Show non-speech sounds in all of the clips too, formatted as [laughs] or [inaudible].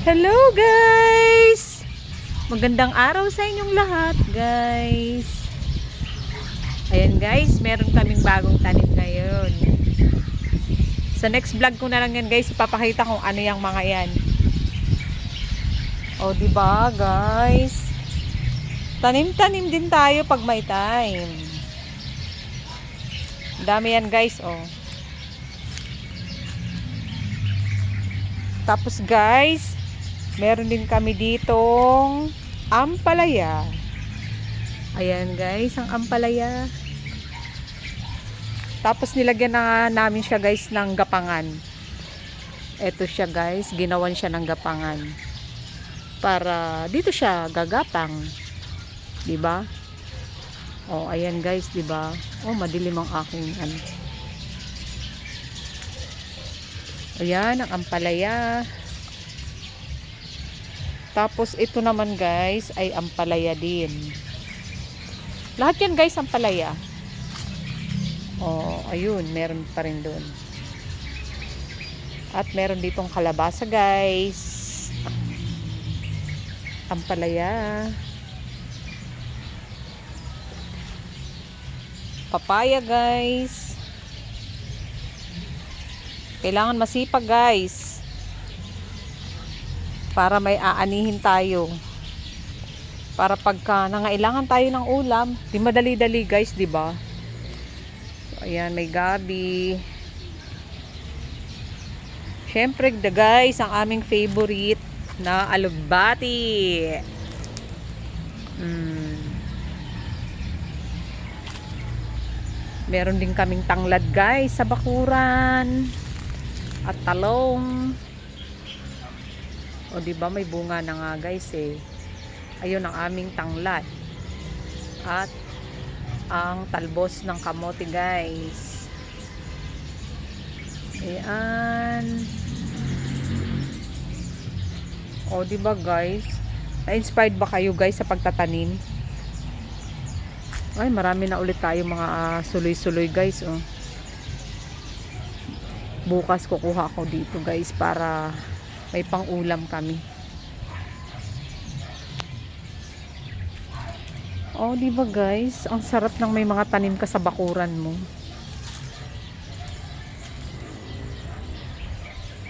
Hello guys! Magandang araw sa inyong lahat guys. Ayan guys, meron kaming bagong tanim ngayon. Sa next vlog ko na lang yan guys, ipapakita kung ano yung mga yan. O di ba guys? Tanim-tanim din tayo pag may time. Dami yan guys, oh. Tapos guys, meron din kami ditong ampalaya. Ayan guys, ang ampalaya. Tapos nilagyan na namin siya guys ng gapangan. Ito siya guys, ginawan siya ng gapangan. Para dito siya gagapang. 'Di ba? Oh, ayan guys, 'di ba? Oh, madilim ang aking ano. Ayan, ang ampalaya. Tapos ito naman guys ay ampalaya din. Lahat yan guys ampalaya. Oh, ayun, meron pa rin doon. At meron ditong kalabasa guys. Ampalaya. Papaya guys. Kailangan masipag guys. Para may aanihin tayo. Para pagka nangailangan tayo ng ulam, di madali-dali guys, di ba? So, ayan, may gabi. Siyempre, the guys, ang aming favorite na alubati. Mm. Meron din kaming tanglad guys sa bakuran at talong. O di ba may bunga na nga guys eh. Ayun ang aming tanglad. At ang talbos ng kamote guys. Ayan. O di ba guys? Na-inspired ba kayo guys sa pagtatanim? Ay, marami na ulit tayo mga ah, suloy-suloy guys, oh. Bukas kukuha ako dito guys para may pang-ulam kami. Oh, di ba guys? Ang sarap ng may mga tanim ka sa bakuran mo.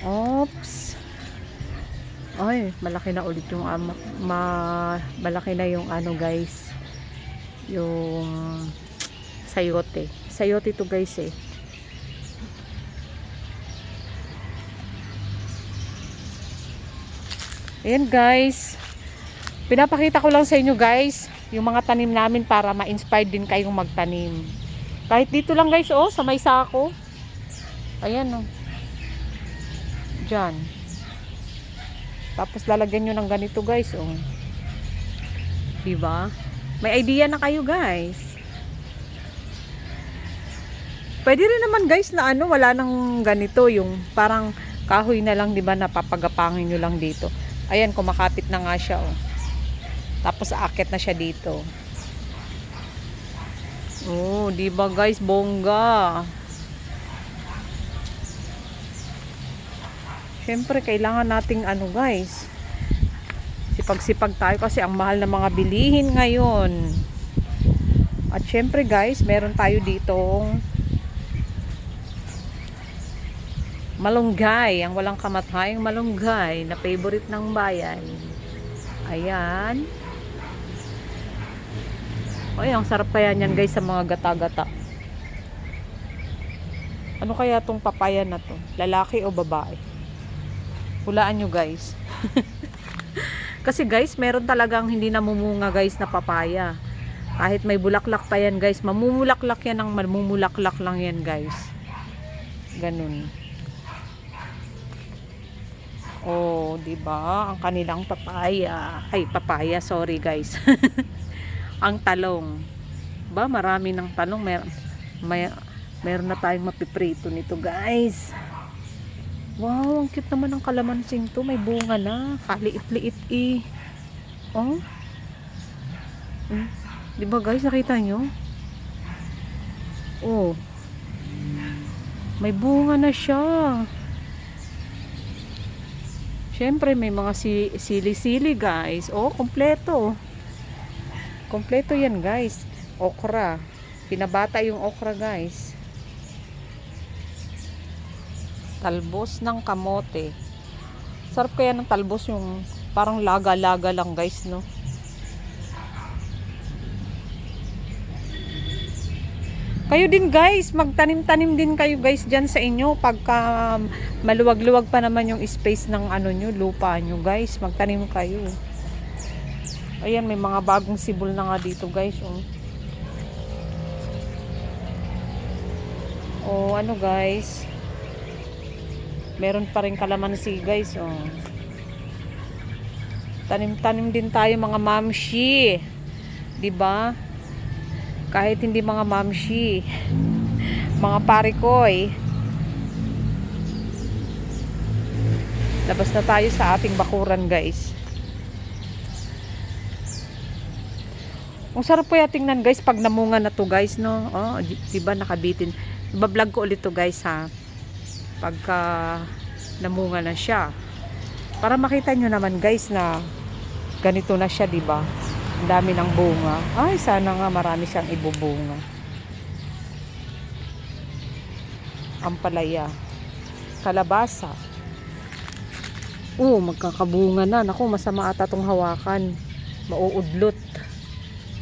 Oops. Ay, malaki na ulit yung ama, ma, malaki na yung ano guys yung sayote. Sayote to guys eh. Ayan guys. Pinapakita ko lang sa inyo guys yung mga tanim namin para ma-inspire din kayong magtanim. Kahit dito lang guys oh, sa may sako. Ayan oh. Diyan. Tapos lalagyan nyo ng ganito guys oh. Diba? May idea na kayo guys. Pwede rin naman guys na ano, wala nang ganito yung parang kahoy na lang 'di ba napapagapangin nyo lang dito. Ayan, kumakapit na nga siya oh. Tapos aakit na siya dito. Oh, 'di ba guys, bongga. Siyempre, kailangan nating ano guys, sipag-sipag tayo kasi ang mahal ng mga bilihin ngayon. At syempre guys, meron tayo ditong malunggay, ang walang kamatayang malunggay na favorite ng bayan. Ayan. Ay, ang sarap kaya niyan guys sa mga gata-gata. Ano kaya tong papaya na to? Lalaki o babae? Hulaan nyo guys. [laughs] Kasi guys, meron talagang hindi namumunga guys na papaya. Kahit may bulaklak pa yan guys, mamumulaklak yan ng mamumulaklak lang yan guys. Ganun. Oh, 'di ba? Ang kanilang papaya. Ay, papaya, sorry guys. [laughs] ang talong. Ba, marami ng talong. Mer may meron na tayong mapiprito nito, guys. Wow, ang cute naman ng kalamansing to. May bunga na. Kaliit-liit eh. Oh. Hmm. Di ba guys, nakita nyo? Oh. May bunga na siya. Siyempre, may mga si- sili-sili, guys. Oh, kompleto. Kompleto yan, guys. Okra. Pinabata yung okra, guys. Talbos ng kamote. Sarap kaya ng talbos yung parang laga-laga lang, guys, no? Kayo din guys, magtanim-tanim din kayo guys dyan sa inyo pagka maluwag-luwag pa naman yung space ng ano nyo, lupa nyo guys. Magtanim kayo. Ayan, may mga bagong sibol na nga dito guys. Oh, oh ano guys. Meron pa rin kalamansi guys. Oh. Tanim-tanim din tayo mga mamshi. 'Di ba? Kahit hindi mga mamshi mga parikoy. Labas na tayo sa ating bakuran guys. Ang sarap po ya tingnan guys pag namunga na to guys no? Oh, di- diba nakabitin? Bablog ko ulit to guys ha? Pagka namunga na siya. Para makita nyo naman guys na ganito na siya diba ang dami ng bunga. Ay, sana nga marami siyang ibubunga. Ampalaya. Kalabasa. Oo, magkakabunga na. Naku, masama ata tong hawakan. Mauudlot.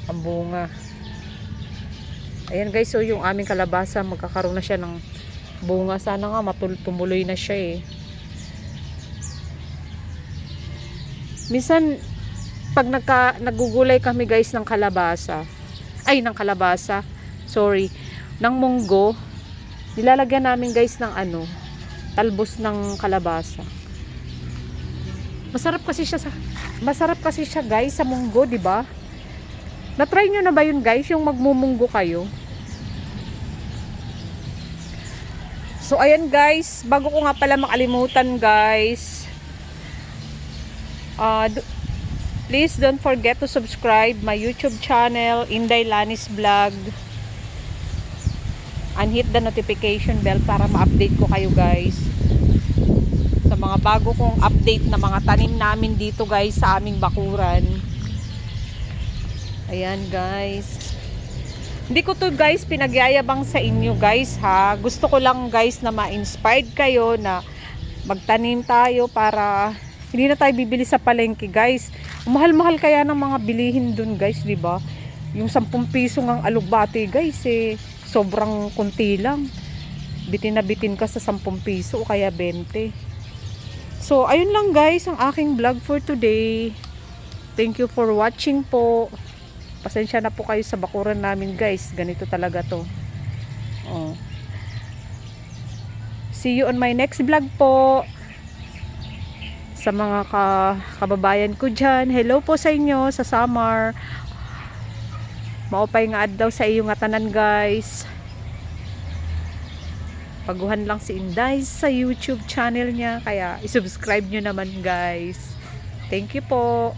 Ang bunga. Ayan guys, so yung aming kalabasa, magkakaroon na siya ng bunga. Sana nga matul tumuloy na siya eh. Minsan, pag nagka, nagugulay kami guys ng kalabasa, ay ng kalabasa, sorry, ng munggo, nilalagyan namin guys ng ano, talbos ng kalabasa. Masarap kasi siya sa masarap kasi siya guys sa munggo, 'di ba? Na-try nyo na ba yun guys, yung magmumunggo kayo? So ayan guys, bago ko nga pala makalimutan guys, d- Please don't forget to subscribe my YouTube channel, Inday Lanis Vlog. And hit the notification bell para ma-update ko kayo guys. Sa mga bago kong update na mga tanim namin dito guys sa aming bakuran. Ayan guys. Hindi ko to guys pinagyayabang sa inyo guys ha. Gusto ko lang guys na ma-inspired kayo na magtanim tayo para hindi na tayo bibili sa palengke guys. Mahal-mahal kaya ng mga bilihin dun guys, di ba? Yung 10 piso ng alugbati guys eh, sobrang kunti lang. Bitin na bitin ka sa 10 piso o kaya 20. So, ayun lang guys ang aking vlog for today. Thank you for watching po. Pasensya na po kayo sa bakuran namin guys. Ganito talaga to. Oh. See you on my next vlog po sa mga ka, kababayan ko dyan. Hello po sa inyo sa summer. Maupay nga adlaw sa iyo nga tanan guys. Paguhan lang si Inday sa YouTube channel niya. Kaya isubscribe nyo naman guys. Thank you po.